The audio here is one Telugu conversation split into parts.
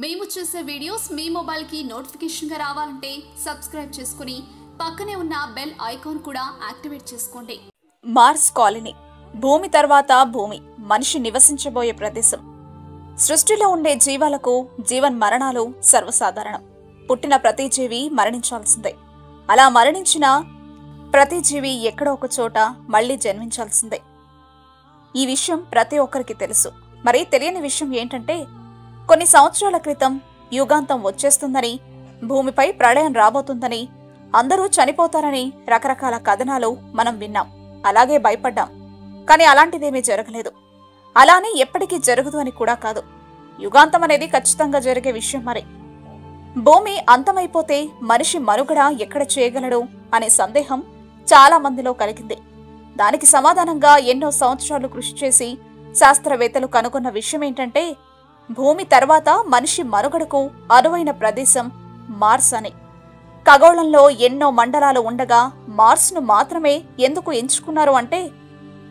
మేము చేసే వీడియోస్ మీ మొబైల్కి నోటిఫికేషన్గా రావాలంటే సబ్స్క్రైబ్ చేసుకుని పక్కనే ఉన్న బెల్ ఐకాన్ కూడా యాక్టివేట్ చేసుకోండి. Mars colony. భూమి తర్వాత భూమి. మనిషి నివసించబోయే ప్రదేశం. సృష్టిలో ఉండే జీవాలకు జీవన్ మరణాలు సర్వసాధారణం. పుట్టిన ప్రతి జీవి మరణించాల్సిందే. అలా మరణించిన ప్రతి జీవి ఎక్కడో ఒక చోట మళ్ళీ జన్మించాల్సిందే. ఈ విషయం ప్రతి ఒక్కరికి తెలుసు. మరి తెలియని విషయం ఏంటంటే కొన్ని సంవత్సరాల క్రితం యుగాంతం వచ్చేస్తుందని భూమిపై ప్రళయం రాబోతుందని అందరూ చనిపోతారని రకరకాల కథనాలు మనం విన్నాం. అలాగే భయపడ్డాం. కానీ అలాంటిదేమీ జరగలేదు. అలానే ఎప్పటికీ జరగదు అని కూడా కాదు. యుగాంతం అనేది ఖచ్చితంగా జరిగే విషయం మరి. భూమి అంతమైపోతే మనిషి మనుగడ ఎక్కడ చేయగలడు అనే సందేహం చాలా మందిలో కలిగింది. దానికి సమాధానంగా ఎన్నో సంవత్సరాలు కృషి చేసి శాస్త్రవేత్తలు కనుగొన్న విషయం ఏంటంటే భూమి తర్వాత మనిషి మనుగడకు అనువైన ప్రదేశం మార్స్ అని. ఖగోళంలో ఎన్నో మండలాలు ఉండగా మార్స్ను మాత్రమే ఎందుకు ఎంచుకున్నారు అంటే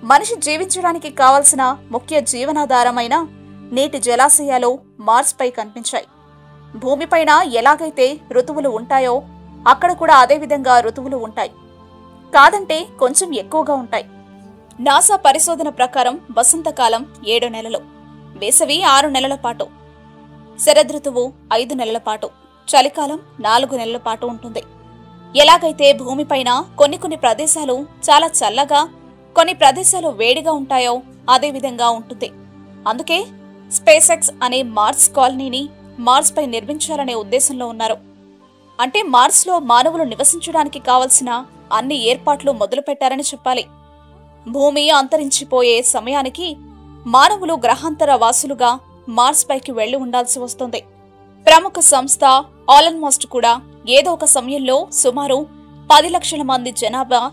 మనిషి జీవించడానికి కావలసిన ముఖ్య జీవనాధారమైన నీటి జలాశయాలు మార్స్పై కనిపించాయి. భూమిపైన ఎలాగైతే ఋతువులు ఉంటాయో అక్కడ కూడా అదేవిధంగా ఋతువులు ఉంటాయి. కాదంటే కొంచెం ఎక్కువగా ఉంటాయి. నాసా పరిశోధన ప్రకారం వసంతకాలం ఏడు నెలలు. వేసవి ఆరు నెలల పాటు. శరదృతువు ఐదు నెలల పాటు. చలికాలం నాలుగు నెలల పాటు ఉంటుంది. ఎలాగైతే భూమిపైన కొన్ని కొన్ని ప్రదేశాలు చాలా చల్లగా కొన్ని ప్రదేశాలు వేడిగా ఉంటాయో అదేవిధంగా ఉంటుంది. అందుకే స్పేస్ ఎక్స్ అనే మార్స్ కాలనీని మార్స్పై నిర్మించాలనే ఉద్దేశంలో ఉన్నారు. అంటే మార్స్లో మానవులు నివసించడానికి కావలసిన అన్ని ఏర్పాట్లు మొదలుపెట్టారని చెప్పాలి. భూమి అంతరించిపోయే సమయానికి మానవులు గ్రహాంతర వాసులుగా మార్స్ పైకి వెళ్ళి ఉండాల్సి వస్తుంది. ప్రముఖ సంస్థ ఆల్మోస్ట్ కూడా ఏదో ఒక సమయంలో సుమారు పది లక్షల మంది జనాభా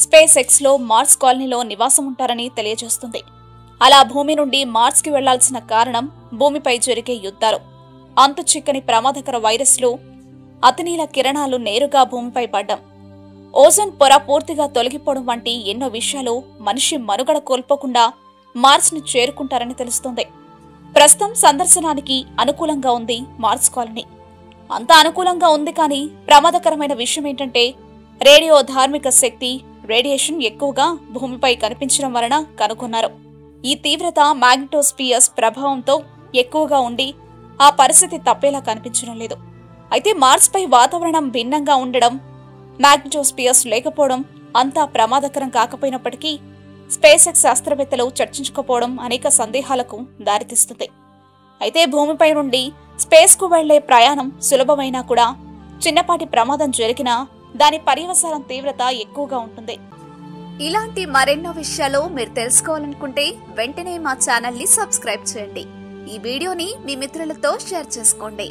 స్పేస్ ఎక్స్లో మార్స్ కాలనీలో నివాసం ఉంటారని తెలియజేస్తుంది. అలా భూమి నుండి మార్స్కి వెళ్ళాల్సిన కారణం భూమిపై జరిగే యుద్ధాలు. అంతు చిక్కని ప్రమాదకర వైరస్లు అతినీల కిరణాలు నేరుగా భూమిపై పడ్డం. ఓజోన్ పొర పూర్తిగా తొలగిపోవడం వంటి ఎన్నో విషయాలు మనిషి మనుగడ కోల్పోకుండా మార్స్ను చేరుకుంటారని తెలుస్తుంది. ప్రస్తుతం సందర్శనానికి అనుకూలంగా ఉంది మార్స్ కాలనీ. అంత అనుకూలంగా ఉంది కానీ ప్రమాదకరమైన విషయం ఏంటంటే రేడియో ధార్మిక శక్తి రేడియేషన్ ఎక్కువగా భూమిపై కనిపించడం వలన కనుగొన్నారు. ఈ తీవ్రత మ్యాగ్నటోస్పియస్ ప్రభావంతో ఎక్కువగా ఉండి ఆ పరిస్థితి తప్పేలా కనిపించడం లేదు. అయితే మార్స్ పై వాతావరణం భిన్నంగా ఉండడం మ్యాగ్నటోస్పియస్ లేకపోవడం అంతా ప్రమాదకరం కాకపోయినప్పటికీ స్పేస్ ఎక్స్ శాస్త్రవేత్తలు చర్చించుకోపోవడం అనేక సందేహాలకు దారితీస్తుంది. అయితే భూమిపై నుండి స్పేస్కు వెళ్ళే ప్రయాణం సులభమైనా కూడా చిన్నపాటి ప్రమాదం జరిగినా దాని పర్యవసానం తీవ్రత ఎక్కువగా ఉంటుంది. ఇలాంటి మరెన్నో విషయాలు మీరు తెలుసుకోవాలనుకుంటే వెంటనే మా ఛానల్ని సబ్స్క్రైబ్ చేయండి. ఈ వీడియోని మీ మిత్రులతో షేర్ చేసుకోండి.